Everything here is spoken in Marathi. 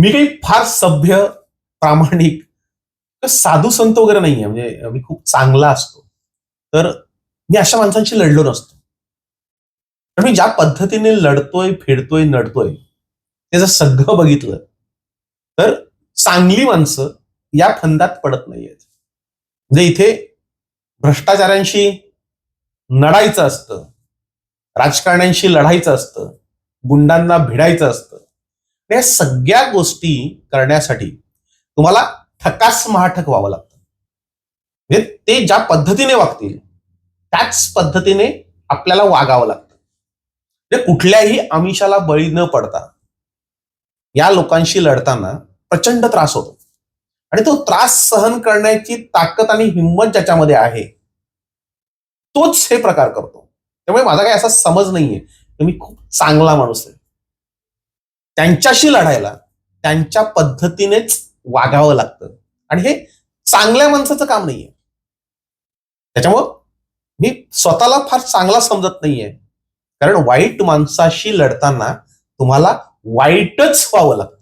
मी काही फार सभ्य प्रामाणिक साधू संत वगैरे नाहीये. म्हणजे मी खूप चांगला असतो. तर मी अशा माणसांशी लढलो नसतो. पण मी ज्या पद्धतीने लढतोय फिरतोय नडतोय त्याचं सगळं बघितलं तर चांगली माणसं या फंदात पडत नाहीयेत. म्हणजे इथे भ्रष्टाचारांशी नडायचं असतं राजकारण्यांशी लढायचं असतं गुंडांना भिडायचं असतं या सगळ्या गोष्टी करण्यासाठी तुम्हाला ठकास महाठक व्हावं लागतं. म्हणजे ते ज्या पद्धतीने वागतील त्याच पद्धतीने आपल्याला वागावं लागतं. म्हणजे कुठल्याही आमिषाला बळी न पडता या लोकांशी लढताना प्रचंड त्रास होतो. आणि तो त्रास सहन करण्याची ताकद आणि हिंमत ज्याच्यामध्ये आहे तोच हे प्रकार करतो. त्यामुळे माझा काही असा समज नाहीये. की मी खूप चांगला माणूस आहे. त्यांच्याशी लढायला त्यांच्या पद्धतीनेच वागावं लागतं. आणि हे चांगल्या माणसाचं काम नाहीये. त्याच्यामुळं मी स्वतःला फार चांगला समजत नाहीये. कारण वाईट माणसाशी लढताना तुम्हाला वाईटच व्हावं लागतं.